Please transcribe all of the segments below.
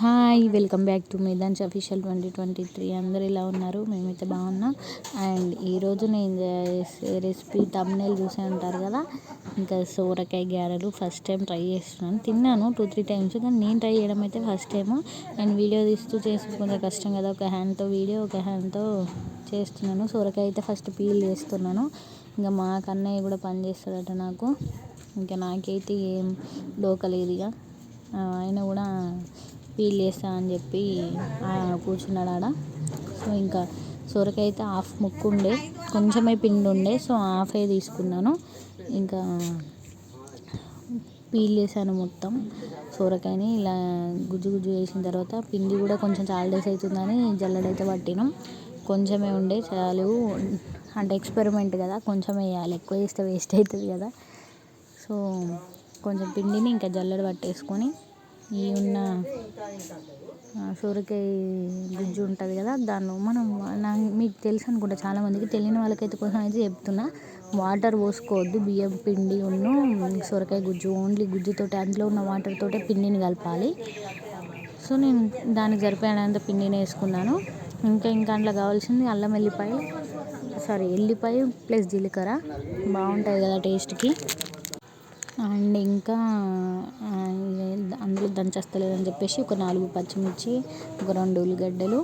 Hi welcome back to మేదాన్స్ official twenty twenty three. అందరు ఇలా ఉన్నారు? మేమైతే బాగున్నాం. అండ్ ఈరోజు నేను చేసే రెసిపీ తమ్నేల్ చూసే ఉంటారు కదా? ఇంకా సోరకాయ గ్యారెలు ఫస్ట్ టైం ట్రై చేస్తున్నాను. తిన్నాను టూ త్రీ టైమ్స్ కానీ నేను ట్రై చేయడం అయితే ఫస్ట్ టైము. అండ్ వీడియో తీస్తూ చేసి కొంచెం కష్టం కదా. ఒక హ్యాండ్తో వీడియో ఒక హ్యాండ్తో చేస్తున్నాను. సోరకాయ అయితే ఫస్ట్ పీల్ చేస్తున్నాను. ఇంకా మా కన్నయ్య కూడా పని చేస్తాడట నాకు. ఇంకా నాకైతే ఏం డోకలేదు ఇక. ఆయన కూడా పీల్ చేస్తా అని చెప్పి కూర్చున్నాడు ఆడ. సో ఇంకా సొరకాయ అయితే హాఫ్ ముక్కు ఉండే కొంచెమే పిండి ఉండే సో హాఫే తీసుకున్నాను. ఇంకా పీల్ చేశాను మొత్తం సొరకాయని. ఇలా గుజ్జు గుజ్జు చేసిన తర్వాత పిండి కూడా కొంచెం చాలా డేస్ అవుతుందని జల్లడైతే పట్టినాం. కొంచెమే ఉండే చాలు. అంటే ఎక్స్పెరిమెంట్ కదా కొంచెం వేయాలి. ఎక్కువ వేస్తే వేస్ట్ అవుతుంది కదా. సో కొంచెం పిండిని ఇంకా జల్లెడ పట్టేసుకొని ఈ ఉన్న సొరకాయ గుజ్జు ఉంటుంది కదా దాన్ని మనం నా మీకు తెలుసు అనుకుంటా చాలామందికి తెలియని వాళ్ళకైతే కోసం అయితే చెప్తున్నా. వాటర్ పోసుకోవద్దు బియ్యం పిండి ఉన్ను సొరకాయ గుజ్జు ఓన్లీ గుజ్జుతోటి అందులో ఉన్న వాటర్ తోటే పిండిని కలపాలి. సో నేను దానికి సరిపోయినంత పిండిని వేసుకున్నాను. ఇంకా ఇంకా అందులో కావాల్సింది అల్లం ఎల్లిపాయ సారీ ఎల్లిపాయ ప్లస్ జీలకర్ర. బాగుంటుంది కదా టేస్ట్కి. అండ్ ఇంకా అందులో దంచేస్తలేదని చెప్పేసి ఒక నాలుగు పచ్చిమిర్చి ఒక రెండు ఉల్లిగడ్డలు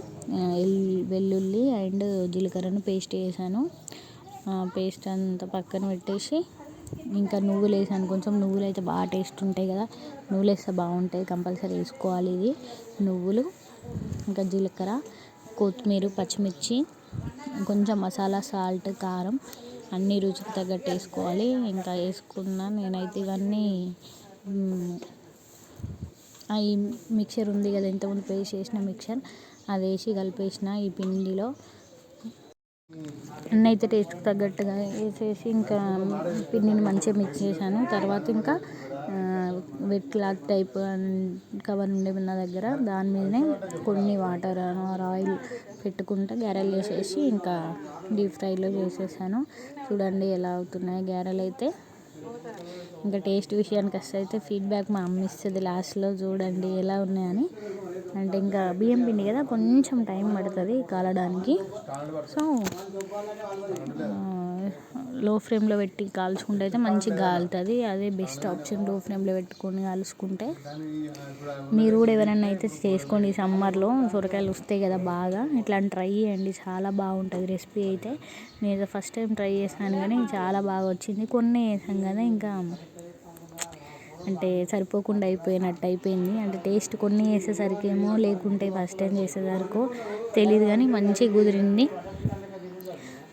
వెల్లుల్లి అండ్ జీలకర్రను పేస్ట్ వేసాను పేస్ట్ అంతా పక్కన పెట్టేసి ఇంకా నువ్వులు వేసాను. కొంచెం నువ్వులు అయితే బాగా టేస్ట్ ఉంటాయి కదా. నువ్వులు వేస్తే బాగుంటాయి. కంపల్సరీ వేసుకోవాలి ఇది. నువ్వులు ఇంకా జీలకర్ర కొత్తిమీర పచ్చిమిర్చి కొంచెం మసాలా సాల్ట్ కారం అన్నీ రుచికి తగ్గట్టు వేసుకోవాలి. ఇంకా వేసుకున్న నేనైతే ఇవన్నీ ఈ మిక్చర్ ఉంది కదా ఇంతకుముందు పేస్ట్ చేసిన మిక్చర్. అది వేసి కలిపేసిన ఈ పిండిలో. అన్నీ అయితే టేస్ట్కి తగ్గట్టుగా వేసేసి ఇంకా పిండిని మంచిగా మిక్స్ చేశాను. తర్వాత ఇంకా వెట్ క్లాత్ టైప్ కవర్ ఉండే నా దగ్గర. దాని మీదనే కొన్ని వాటర్ ఆయిల్ పెట్టుకుంటా గ్యారెలు వేసేసి ఇంకా డీప్ ఫ్రైలో చేసేసాను చూడండి ఎలా అవుతున్నాయి గ్యారెలు అయితే. ఇంకా టేస్ట్ విషయానికి వస్తే అయితే ఫీడ్బ్యాక్ మా అమ్మ ఇస్తుంది లాస్ట్లో చూడండి ఎలా ఉన్నాయని. అంటే ఇంకా బియ్యం పిండి కదా కొంచెం టైం పడుతుంది కాలడానికి. సో లో ఫ్లేమ్లో పెట్టి కాల్చుకుంటే అయితే మంచిగా కాలుతుంది అదే బెస్ట్ ఆప్షన్లో ఫ్లేమ్లో పెట్టుకొని కాల్చుకుంటే. మీరు కూడా ఎవరైనా అయితే చేసుకోండి సమ్మర్లో సొరకాయలు వస్తాయి కదా బాగా. ఇట్లా ట్రై చేయండి. చాలా బాగుంటుంది రెసిపీ అయితే. నేను ఫస్ట్ టైం ట్రై చేశాను కానీ చాలా బాగా వచ్చింది. కొన్ని వేసాం కదా ఇంకా. అంటే సరిపోకుండా అయిపోయినట్టు అయిపోయింది. అంటే టేస్ట్ కొన్ని వేసేసరికి ఏమో లేకుంటే ఫస్ట్ టైం చేసేసరికి తెలియదు కానీ మంచిగా కుదిరింది.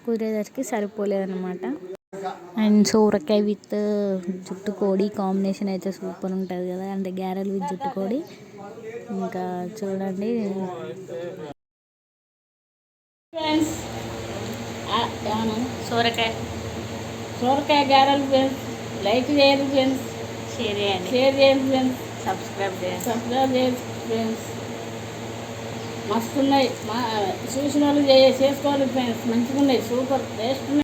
కుదిరేసరికి సరిపోలేదన్నమాట. అండ్ సోరకాయ విత్ జుట్టు కోడి కాంబినేషన్ అయితే సూపర్ ఉంటుంది కదా. అంటే గ్యారెల్ విత్ జుట్టు కోడి. ఇంకా చూడండి. సోరకాయ. సోరకాయ గారెలు ఫ్రెండ్స్ లైక్ చేయండి ఫ్రెండ్స్. షేర్ చేయండి. షేర్ చేయండి ఫ్రెండ్స్. సబ్స్క్రైబ్ చేయండి. సబ్స్క్రైబ్ చేయండి ఫ్రెండ్స్. మస్తున్నాయి. మా చూసిన వాళ్ళు చేసుకోవాలి. ఫ్రెండ్స్ మంచిగా ఉన్నాయి సూపర్. టేస్ట్ ఉన్నాయి.